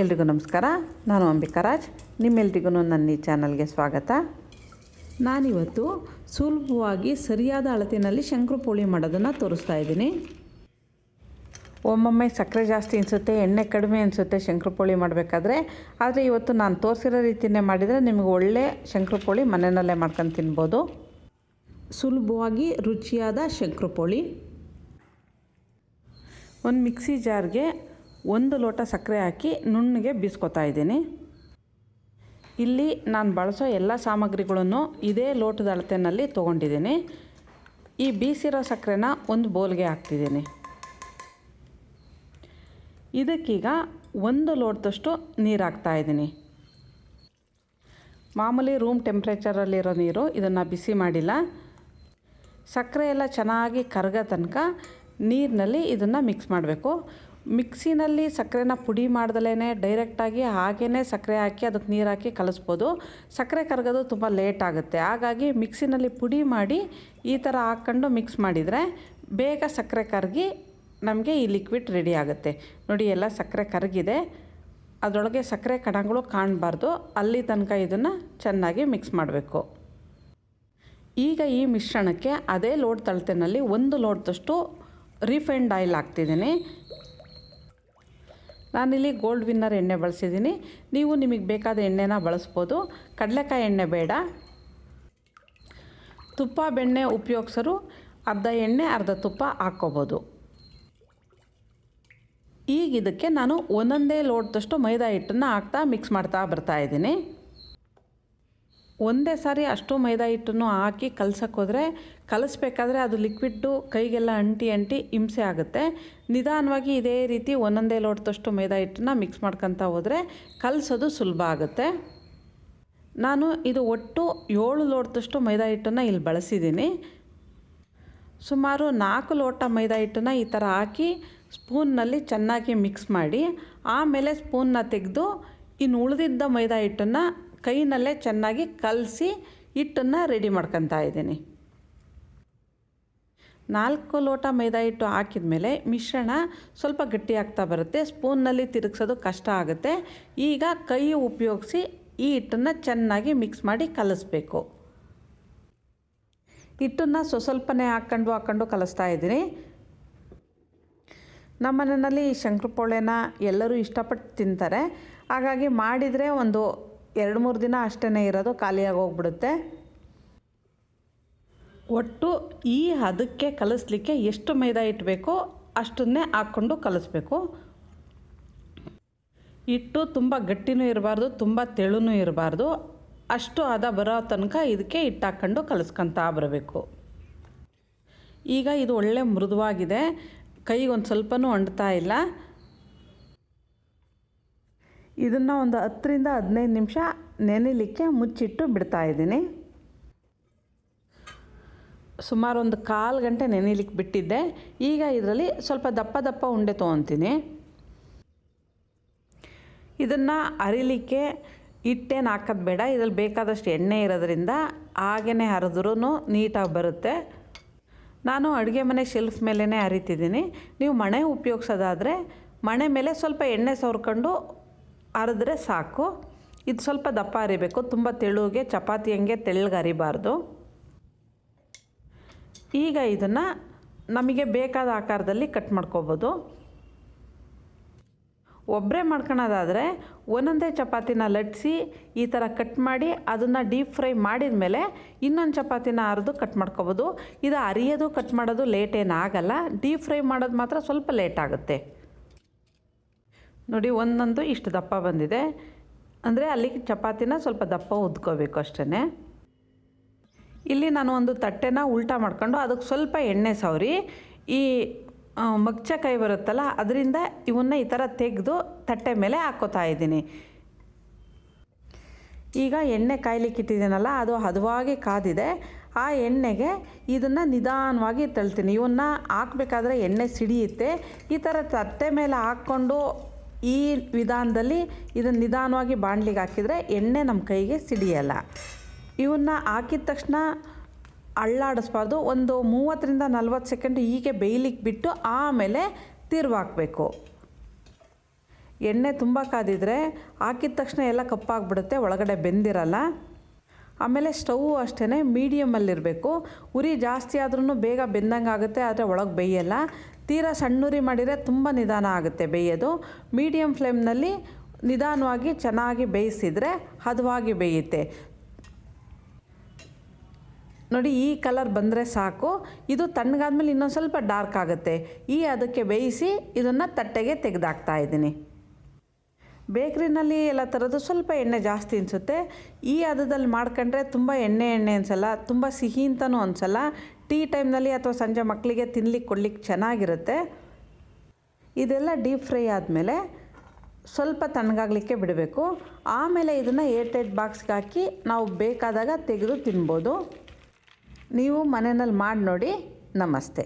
ಎಲ್ರಿಗೂ ನಮಸ್ಕಾರ. ನಾನು ಅಂಬಿಕರಾಜ್ ನಿಮ್ಮೆಲ್ರಿಗೂ ನನ್ನ ಈ ಚಾನಲ್ಗೆ ಸ್ವಾಗತ. ನಾನಿವತ್ತು ಸುಲಭವಾಗಿ ಸರಿಯಾದ ಅಳತಿನಲ್ಲಿ ಶಂಕ್ರಪೋಳಿ ಮಾಡೋದನ್ನು ತೋರಿಸ್ತಾ ಇದ್ದೀನಿ. ಒಮ್ಮೊಮ್ಮೆ ಸಕ್ಕರೆ ಜಾಸ್ತಿ ಅನಿಸುತ್ತೆ, ಎಣ್ಣೆ ಕಡಿಮೆ ಅನಿಸುತ್ತೆ ಶಂಕ್ರಪೋಳಿ ಮಾಡಬೇಕಾದ್ರೆ. ಆದರೆ ಇವತ್ತು ನಾನು ತೋರಿಸಿರೋ ರೀತಿಯೇ ಮಾಡಿದರೆ ನಿಮಗೆ ಒಳ್ಳೆ ಶಂಕ್ರಪೋಳಿ ಮನೆಯಲ್ಲೇ ಮಾಡ್ಕೊಂಡು ತಿನ್ಬೋದು. ಸುಲಭವಾಗಿ ರುಚಿಯಾದ ಶಂಕ್ರಪೋಳಿ ಒಂದು ಮಿಕ್ಸಿ ಜಾರ್ಗೆ ಒಂದು ಲೋಟ ಸಕ್ಕರೆ ಹಾಕಿ ನುಣ್ಣಗೆ ಬೀಸ್ಕೊತಾ ಇದ್ದೀನಿ. ಇಲ್ಲಿ ನಾನು ಬಳಸೋ ಎಲ್ಲ ಸಾಮಗ್ರಿಗಳನ್ನು ಇದೇ ಲೋಟದ ಅಳತೆನಲ್ಲಿ ತೊಗೊಂಡಿದ್ದೀನಿ. ಈ ಬೀಸಿರೋ ಸಕ್ಕರೆನ ಒಂದು ಬೋಲ್ಗೆ ಹಾಕ್ತಿದ್ದೀನಿ. ಇದಕ್ಕೀಗ ಒಂದು ಲೋಟದಷ್ಟು ನೀರು ಹಾಕ್ತಾಯಿದ್ದೀನಿ ಮಾಮೂಲಿ ರೂಮ್ ಟೆಂಪ್ರೇಚರಲ್ಲಿರೋ ನೀರು ಇದನ್ನು ಬಿಸಿ ಮಾಡಿಲ್ಲ. ಸಕ್ಕರೆ ಎಲ್ಲ ಚೆನ್ನಾಗಿ ಕರಗೋ ತನಕ ನೀರಿನಲ್ಲಿ ಇದನ್ನು ಮಿಕ್ಸ್ ಮಾಡಬೇಕು. ಮಿಕ್ಸಿನಲ್ಲಿ ಸಕ್ಕರೆನ ಪುಡಿ ಮಾಡ್ದಲೇ ಡೈರೆಕ್ಟಾಗಿ ಹಾಗೇ ಸಕ್ಕರೆ ಹಾಕಿ ಅದಕ್ಕೆ ನೀರು ಹಾಕಿ ಕಲಿಸ್ಬೋದು. ಸಕ್ಕರೆ ಕರಗೋದು ತುಂಬ ಲೇಟ್ ಆಗುತ್ತೆ. ಹಾಗಾಗಿ ಮಿಕ್ಸಿನಲ್ಲಿ ಪುಡಿ ಮಾಡಿ ಈ ಥರ ಹಾಕ್ಕೊಂಡು ಮಿಕ್ಸ್ ಮಾಡಿದರೆ ಬೇಗ ಸಕ್ಕರೆ ಕರಗಿ ನಮಗೆ ಈ ಲಿಕ್ವಿಡ್ ರೆಡಿ ಆಗುತ್ತೆ. ನೋಡಿ, ಎಲ್ಲ ಸಕ್ಕರೆ ಕರಗಿದೆ. ಅದರೊಳಗೆ ಸಕ್ಕರೆ ಕಣಗಳು ಕಾಣಬಾರ್ದು. ಅಲ್ಲಿ ತನಕ ಇದನ್ನು ಚೆನ್ನಾಗಿ ಮಿಕ್ಸ್ ಮಾಡಬೇಕು. ಈಗ ಈ ಮಿಶ್ರಣಕ್ಕೆ ಅದೇ ಲೋಡ್ ತಳತೆನಲ್ಲಿ ಒಂದು ಲೋಡ್ದಷ್ಟು ರಿಫೈನ್ಡ್ ಆಯಿಲ್ ಹಾಕ್ತಿದ್ದೀನಿ. ನಾನಿಲ್ಲಿ ಗೋಲ್ಡ್ ವಿನ್ನರ್ ಎಣ್ಣೆ ಬಳಸಿದ್ದೀನಿ. ನೀವು ನಿಮಗೆ ಬೇಕಾದ ಎಣ್ಣೆನ ಬಳಸ್ಬೋದು. ಕಡಲೆಕಾಯಿ ಎಣ್ಣೆ ಬೇಡ. ತುಪ್ಪ, ಬೆಣ್ಣೆ ಉಪಯೋಗಿಸರು. ಅರ್ಧ ಎಣ್ಣೆ, ಅರ್ಧ ತುಪ್ಪ ಹಾಕ್ಕೋಬೋದು. ಈಗ ಇದಕ್ಕೆ ನಾನು ಒಂದೊಂದೇ ಲೋಟದಷ್ಟು ಮೈದಾ ಹಿಟ್ಟನ್ನು ಹಾಕ್ತಾ ಮಿಕ್ಸ್ ಮಾಡ್ತಾ ಬರ್ತಾ ಇದ್ದೀನಿ. ಒಂದೇ ಸಾರಿ ಅಷ್ಟು ಮೈದಾ ಹಿಟ್ಟನ್ನು ಹಾಕಿ ಕಲ್ಸಕ್ಕೆ ಹೋದರೆ, ಕಲಿಸ್ಬೇಕಾದ್ರೆ ಅದು ಲಿಕ್ವಿಡ್ಡು ಕೈಗೆಲ್ಲ ಅಂಟಿ ಅಂಟಿ ಹಿಂಸೆ ಆಗುತ್ತೆ. ನಿಧಾನವಾಗಿ ಇದೇ ರೀತಿ ಒಂದೊಂದೇ ಲೋಟದಷ್ಟು ಮೈದಾ ಹಿಟ್ಟನ್ನ ಮಿಕ್ಸ್ ಮಾಡ್ಕೊತಾ ಹೋದರೆ ಕಲಿಸೋದು ಸುಲಭ ಆಗುತ್ತೆ. ನಾನು ಇದು ಒಟ್ಟು ಏಳು ಲೋಟದಷ್ಟು ಮೈದಾ ಹಿಟ್ಟನ್ನು ಇಲ್ಲಿ ಬಳಸಿದ್ದೀನಿ. ಸುಮಾರು ನಾಲ್ಕು ಲೋಟ ಮೈದಾ ಹಿಟ್ಟನ್ನು ಈ ಥರ ಹಾಕಿ ಸ್ಪೂನ್ನಲ್ಲಿ ಚೆನ್ನಾಗಿ ಮಿಕ್ಸ್ ಮಾಡಿ, ಆಮೇಲೆ ಸ್ಪೂನ್ನ ತೆಗೆದು ಇನ್ನು ಉಳಿದಿದ್ದ ಮೈದಾ ಹಿಟ್ಟನ್ನು ಕೈನಲ್ಲೇ ಚೆನ್ನಾಗಿ ಕಲಸಿ ಹಿಟ್ಟನ್ನು ರೆಡಿ ಮಾಡ್ಕೊತಾ ಇದ್ದೀನಿ. ನಾಲ್ಕು ಲೋಟ ಮೈದಾ ಹಿಟ್ಟು ಹಾಕಿದ ಮೇಲೆ ಮಿಶ್ರಣ ಸ್ವಲ್ಪ ಗಟ್ಟಿ ಆಗ್ತಾ ಬರುತ್ತೆ. ಸ್ಪೂನ್ನಲ್ಲಿ ತಿರುಗಿಸೋದು ಕಷ್ಟ ಆಗುತ್ತೆ. ಈಗ ಕೈ ಉಪಯೋಗಿಸಿ ಈ ಹಿಟ್ಟನ್ನು ಚೆನ್ನಾಗಿ ಮಿಕ್ಸ್ ಮಾಡಿ ಕಲಿಸ್ಬೇಕು. ಹಿಟ್ಟನ್ನು ಸ್ವಸ್ವಲ್ಪನೇ ಹಾಕ್ಕೊಂಡು ಹಾಕ್ಕೊಂಡು ಕಲಿಸ್ತಾ ಇದ್ದೀನಿ. ನಮ್ಮ ಮನೆಯಲ್ಲಿ ಶಂಕರಪೋಳೆನ ಎಲ್ಲರೂ ಇಷ್ಟಪಟ್ಟು ತಿಂತಾರೆ. ಹಾಗಾಗಿ ಮಾಡಿದರೆ ಒಂದು ಎರಡು ಮೂರು ದಿನ ಅಷ್ಟೇ ಇರೋದು, ಖಾಲಿಯಾಗಿ ಹೋಗ್ಬಿಡುತ್ತೆ. ಒಟ್ಟು ಈ ಹದಕ್ಕೆ ಕಲಿಸ್ಲಿಕ್ಕೆ ಎಷ್ಟು ಮೈದಾ ಹಿಟ್ಟು ಬೇಕೋ ಅಷ್ಟನ್ನೇ ಹಾಕ್ಕೊಂಡು ಕಲಿಸ್ಬೇಕು. ಹಿಟ್ಟು ತುಂಬ ಗಟ್ಟಿನೂ ಇರಬಾರ್ದು, ತುಂಬ ತೆಳುನೂ ಇರಬಾರ್ದು. ಅಷ್ಟು ಹದ ಬರೋ ತನಕ ಇದಕ್ಕೆ ಹಿಟ್ಟು ಹಾಕ್ಕೊಂಡು ಕಲಿಸ್ಕೊತಾ ಬರಬೇಕು. ಈಗ ಇದು ಒಳ್ಳೆ ಮೃದುವಾಗಿದೆ. ಕೈಗೆ ಒಂದು ಸ್ವಲ್ಪನೂ ಅಂಟ್ತಾ ಇಲ್ಲ. ಇದನ್ನು ಒಂದು ಹತ್ತರಿಂದ ಹದಿನೈದು ನಿಮಿಷ ನೆನೆಲಿಕ್ಕೆ ಮುಚ್ಚಿಟ್ಟು ಬಿಡ್ತಾ ಇದ್ದೀನಿ. ಸುಮಾರು ಒಂದು ಕಾಲು ಗಂಟೆ ನೆನೆಲಿಕ್ಕೆ ಬಿಟ್ಟಿದ್ದೆ. ಈಗ ಇದರಲ್ಲಿ ಸ್ವಲ್ಪ ದಪ್ಪ ದಪ್ಪ ಉಂಡೆ ತೊಗೊತೀನಿ. ಇದನ್ನು ಅರಿಲಿಕ್ಕೆ ಹಿಟ್ಟೇನು ಹಾಕೋದು ಬೇಡ. ಇದರಲ್ಲಿ ಬೇಕಾದಷ್ಟು ಎಣ್ಣೆ ಇರೋದ್ರಿಂದ ಹಾಗೇ ಹರಿದ್ರೂ ನೀಟಾಗಿ ಬರುತ್ತೆ. ನಾನು ಅಡುಗೆ ಮನೆ ಶೆಲ್ಫ್ ಮೇಲೇ ಅರಿತಿದ್ದೀನಿ. ನೀವು ಮಣೆ ಉಪಯೋಗಿಸೋದಾದರೆ ಮಣೆ ಮೇಲೆ ಸ್ವಲ್ಪ ಎಣ್ಣೆ ಸವರ್ಕೊಂಡು ಅರಿದ್ರೆ ಸಾಕು. ಇದು ಸ್ವಲ್ಪ ದಪ್ಪ ಅರಿಬೇಕು. ತುಂಬ ತೆಳುಗೆ, ಚಪಾತಿ ಹಂಗೆ ತೆಳ್ಳಗೆ ಅರಿಬಾರ್ದು. ಈಗ ಇದನ್ನು ನಮಗೆ ಬೇಕಾದ ಆಕಾರದಲ್ಲಿ ಕಟ್ ಮಾಡ್ಕೋಬೋದು. ಒಬ್ಬರೇ ಮಾಡ್ಕೊಳೋದಾದರೆ ಒಂದೊಂದೇ ಚಪಾತಿನ ಲಟ್ಟಿಸಿ ಈ ಥರ ಕಟ್ ಮಾಡಿ ಅದನ್ನು ಡೀಪ್ ಫ್ರೈ ಮಾಡಿದ ಮೇಲೆ ಇನ್ನೊಂದು ಚಪಾತಿನ ಅರೆದು ಕಟ್ ಮಾಡ್ಕೋಬೋದು. ಇದು ಅರಿಯೋದು, ಕಟ್ ಮಾಡೋದು ಲೇಟ್ ಏನಾಗಲ್ಲ. ಡೀಪ್ ಫ್ರೈ ಮಾಡೋದು ಮಾತ್ರ ಸ್ವಲ್ಪ ಲೇಟ್ ಆಗುತ್ತೆ. ನೋಡಿ ಒಂದೊಂದು ಇಷ್ಟು ದಪ್ಪ ಬಂದಿದೆ. ಅಂದರೆ ಅಲ್ಲಿ ಚಪಾತಿನ ಸ್ವಲ್ಪ ದಪ್ಪ ಉದ್ಕೋಬೇಕು ಅಷ್ಟೇ ಇಲ್ಲಿ ನಾನು ಒಂದು ತಟ್ಟೆನ ಉಲ್ಟಾ ಮಾಡ್ಕೊಂಡು ಅದಕ್ಕೆ ಸ್ವಲ್ಪ ಎಣ್ಣೆ ಸವರಿ. ಈ ಮಗ್ಚಕಾಯಿ ಬರುತ್ತಲ್ಲ, ಅದರಿಂದ ಇವನ್ನ ಈ ಥರ ತೆಗೆದು ತಟ್ಟೆ ಮೇಲೆ ಹಾಕ್ಕೋತಾ ಇದ್ದೀನಿ. ಈಗ ಎಣ್ಣೆ ಕಾಯ್ಲಿಕ್ಕೆ ಇಟ್ಟಿದ್ದೀನಲ್ಲ, ಅದು ಹದವಾಗಿ ಕಾದಿದೆ. ಆ ಎಣ್ಣೆಗೆ ಇದನ್ನು ನಿಧಾನವಾಗಿ ತಳ್ತೀನಿ. ಇವನ್ನ ಹಾಕಬೇಕಾದ್ರೆ ಎಣ್ಣೆ ಸಿಡಿಯುತ್ತೆ. ಈ ಥರ ತಟ್ಟೆ ಮೇಲೆ ಹಾಕ್ಕೊಂಡು ಈ ವಿಧಾನದಲ್ಲಿ ಇದನ್ನು ನಿಧಾನವಾಗಿ ಬಾಣಲಿಗೆ ಹಾಕಿದರೆ ಎಣ್ಣೆ ನಮ್ಮ ಕೈಗೆ ಸಿಡಿಯಲ್ಲ. ಇವನ್ನ ಹಾಕಿದ ತಕ್ಷಣ ಅಳ್ಳಾಡಿಸ್ಬಾರ್ದು. ಒಂದು ಮೂವತ್ತರಿಂದ ನಲ್ವತ್ತು ಸೆಕೆಂಡ್ ಹೀಗೆ ಬೇಯ್ಲಿಕ್ಕೆ ಬಿಟ್ಟು ಆಮೇಲೆ ತಿರುವಾಕಬೇಕು ಎಣ್ಣೆ ತುಂಬ ಕಾದಿದ್ರೆ ಹಾಕಿದ ತಕ್ಷಣ ಎಲ್ಲ ಕಪ್ಪಾಗ್ಬಿಡುತ್ತೆ, ಒಳಗಡೆ ಬೆಂದಿರಲ್ಲ. ಆಮೇಲೆ ಸ್ಟವ್ ಅಷ್ಟೇ ಮೀಡಿಯಮಲ್ಲಿರಬೇಕು. ಉರಿ ಜಾಸ್ತಿ ಆದ್ರೂ ಬೇಗ ಬೆಂದಂಗೆ ಆಗುತ್ತೆ ಆದರೆ ಒಳಗೆ ಬೇಯಲ್ಲ. ತೀರಾ ಸಣ್ಣೂರಿ ಮಾಡಿದರೆ ತುಂಬ ನಿಧಾನ ಆಗುತ್ತೆ ಬೇಯೋದು. ಮೀಡಿಯಮ್ ಫ್ಲೇಮ್ನಲ್ಲಿ ನಿಧಾನವಾಗಿ ಚೆನ್ನಾಗಿ ಬೇಯಿಸಿದರೆ ಹದವಾಗಿ ಬೇಯುತ್ತೆ. ನೋಡಿ, ಈ ಕಲರ್ ಬಂದರೆ ಸಾಕು. ಇದು ತಣ್ಣಗಾದ್ಮೇಲೆ ಇನ್ನೊಂದು ಸ್ವಲ್ಪ ಡಾರ್ಕ್ ಆಗುತ್ತೆ. ಈ ಅದಕ್ಕೆ ಬೇಯಿಸಿ ಇದನ್ನು ತಟ್ಟೆಗೆ ತೆಗೆದಾಕ್ತಾ ಇದ್ದೀನಿ. ಬೇಕ್ರಿನಲ್ಲಿ ಎಲ್ಲ ಥರದ್ದು ಸ್ವಲ್ಪ ಎಣ್ಣೆ ಜಾಸ್ತಿ ಅನಿಸುತ್ತೆ. ಈ ಹದದಲ್ಲಿ ಮಾಡ್ಕೊಂಡ್ರೆ ತುಂಬ ಎಣ್ಣೆ ಎಣ್ಣೆ ಅನಿಸಲ್ಲ, ತುಂಬ ಸಿಹಿ ಅಂತಲೂ ಅನಿಸಲ್ಲ. ಟೀ ಟೈಮ್ನಲ್ಲಿ ಅಥವಾ ಸಂಜೆ ಮಕ್ಕಳಿಗೆ ತಿನ್ಲಿಕ್ಕೆ ಕೊಡ್ಲಿಕ್ಕೆ ಚೆನ್ನಾಗಿರುತ್ತೆ. ಇದೆಲ್ಲ ಡೀಪ್ ಫ್ರೈ ಆದಮೇಲೆ ಸ್ವಲ್ಪ ತಣ್ಣಗಾಗಲಿಕ್ಕೆ ಬಿಡಬೇಕು. ಆಮೇಲೆ ಇದನ್ನು ಏರ್ಟೈಟ್ ಬಾಕ್ಸ್ಗೆ ಹಾಕಿ ನಾವು ಬೇಕಾದಾಗ ತೆಗೆದು ತಿನ್ಬೋದು. ನೀವು ಮನೆಯಲ್ಲಿ ಮಾಡಿ ನೋಡಿ, ನಮಸ್ತೆ.